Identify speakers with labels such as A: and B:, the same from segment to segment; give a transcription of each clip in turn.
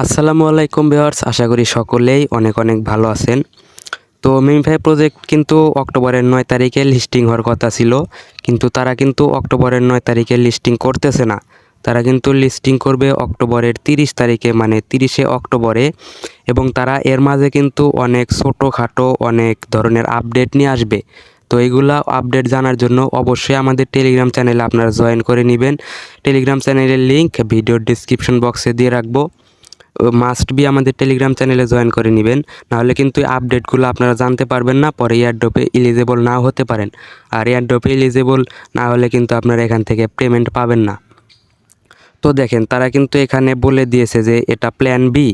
A: আসসালামু আলাইকুম ভিউয়ার্স, আশা করি সকলেই অনেক অনেক ভালো আছেন। তো মিমফাই প্রজেক্ট কিন্তু অক্টোবরের নয় তারিখে লিস্টিং হওয়ার কথা ছিল, কিন্তু তারা কিন্তু অক্টোবরের নয় তারিখে লিস্টিং করতেছে না। তারা কিন্তু লিস্টিং করবে অক্টোবরের তিরিশ তারিখে মানে তিরিশে অক্টোবরে, এবং তারা এর মাঝে কিন্তু অনেক ছোটোখাটো অনেক ধরনের আপডেট নিয়ে আসবে। তো এইগুলা আপডেট জানার জন্য অবশ্যই আমাদের টেলিগ্রাম চ্যানেলে আপনারা জয়েন করে নেবেন। টেলিগ্রাম চ্যানেলের লিঙ্ক ভিডিওর ডিসক্রিপশন বক্সে দিয়ে রাখব। মাস্ট বি আমাদের টেলিগ্রাম চ্যানেলে জয়েন করে নেবেন। নাহলে কিন্তু আপডেটগুলো আপনারা জানতে পারবেন না, পরে এয়ারড্রপে এলিজেবল নাও হতে পারেন। আর এয়ারড্রপে এলিজেবল না হলে কিন্তু আপনারা এখান থেকে পেমেন্ট পাবেন না। তো দেখেন, তারা কিন্তু এখানে বলে দিয়েছে যে এটা প্ল্যান বি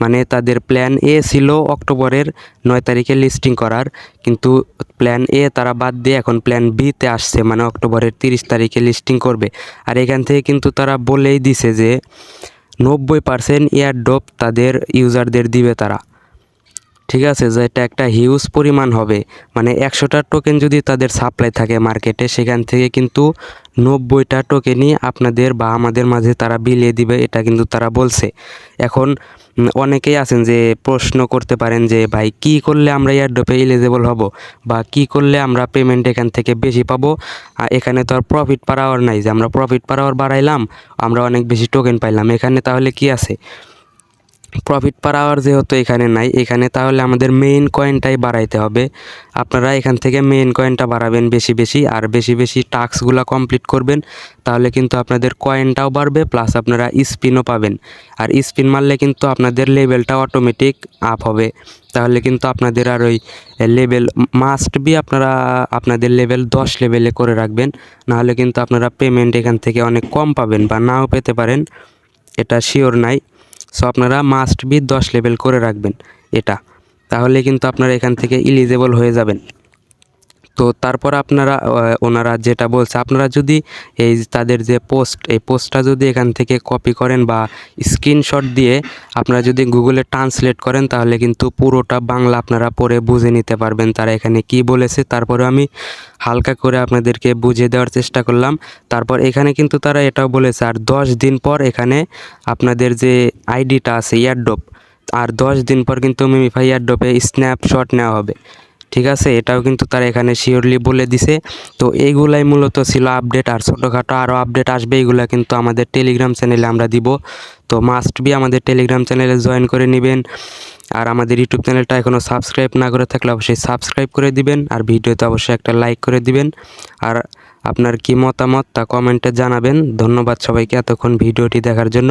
A: মানে তাদের প্ল্যান এ ছিল অক্টোবরের নয় তারিখে লিস্টিং করার, কিন্তু প্ল্যান এ তারা বাদ দিয়ে এখন প্ল্যান বিতে আসছে মানে অক্টোবরের তিরিশ তারিখে লিস্টিং করবে। আর এখান থেকে কিন্তু তারা বলেই দিছে যে নব্বই পার্সেন্ট এয়ারড্রপ তাদের ইউজারদের দিবে তারা। ঠিক আছে? যেটা একটা হিউজ পরিমাণ হবে। মানে একশোটা টোকেন যদি তাদের সাপ্লাই থাকে মার্কেটে সেখান থেকে কিন্তু নব্বইটা টোকেনই আপনাদের বা আমাদের মাঝে তারা বিলিয়ে দিবে, এটা কিন্তু তারা বলছে। এখন অনেকেই আছেন যে প্রশ্ন করতে পারেন যে, ভাই, কি করলে আমরা এয়ারড্রপে এলিজেবল হব? বা কি করলে আমরা পেমেন্ট এখান থেকে বেশি পাবো? আর এখানে তো আর প্রফিট পার আওয়ার নাই। যে আমরা প্রফিট পার আওয়ার বাড়াইলাম, আমরা অনেক বেশি টোকেন পাইলাম। এখানে তাহলে কি আছে? প্রফিট পার আওয়ার যেহেতু এখানে নাই, এখানে তাহলে আমাদের মেইন কয়েনটাই বাড়াইতে হবে। আপনারা এখান থেকে মেইন কয়েনটা বাড়াবেন বেশি বেশি, আর বেশি বেশি টাস্কগুলো কমপ্লিট করবেন, তাহলে কিন্তু আপনাদের কয়েনটাও বাড়বে প্লাস আপনারা স্পিনও পাবেন। আর স্পিন মারলে কিন্তু আপনাদের লেভেলটা অটোমেটিক আপ হবে। তাহলে কিন্তু আপনাদের আর ওই লেভেল মাস্ট বি আপনারা আপনাদের লেভেল দশ লেভেলে করে রাখবেন, নাহলে কিন্তু আপনারা পেমেন্ট এখান থেকে অনেক কম পাবেন বা নাও পেতে পারেন। এটা শিওর নাই। সো আপনারা মাস্ট বি দশ লেভেল করে রাখবেন এটা। তাহলে কিন্তু আপনারা এখান থেকে ইলিজেবল হয়ে যাবেন। তো তারপর আপনারা ওনারা যেটা বলছে, আপনারা যদি এই তাদের যে পোস্ট, এই পোস্টটা যদি এখান থেকে কপি করেন বা স্ক্রিনশট দিয়ে আপনারা যদি গুগলে ট্রান্সলেট করেন, তাহলে কিন্তু পুরোটা বাংলা আপনারা পড়ে বুঝে নিতে পারবেন তারা এখানে কি বলেছে। তারপরে আমি হালকা করে আপনাদেরকে বুঝিয়ে দেওয়ার চেষ্টা করলাম। তারপর এখানে কিন্তু তারা এটাও বলেছে, আর দশ দিন পর এখানে আপনাদের যে আইডিটা আছে ইয়ারড্রপ আর দশ দিন পর কিন্তু মিমিফাই ইয়ারড্রপে স্ন্যাপশট নেওয়া হবে। ঠিক আছে? এটাও কিন্তু তারা এখানে শিওরলি বলে দিছে। তো এইগুলাই মূলত ছিল আপডেট আর ছোটোখাটো আরও আপডেট আসবে এইগুলো কিন্তু আমাদের টেলিগ্রাম চ্যানেলে আমরা দিব। তো মাস্ট বি আমাদের টেলিগ্রাম চ্যানেলে জয়েন করে নেবেন। আর আমাদের ইউটিউব চ্যানেলটা এখনও সাবস্ক্রাইব না করে থাকলে অবশ্যই সাবস্ক্রাইব করে দিবেন। আর ভিডিওতে অবশ্যই একটা লাইক করে দিবেন। আর আপনার কি মতামত তা কমেন্টে জানাবেন। ধন্যবাদ সবাইকে এতক্ষণ ভিডিওটি দেখার জন্য।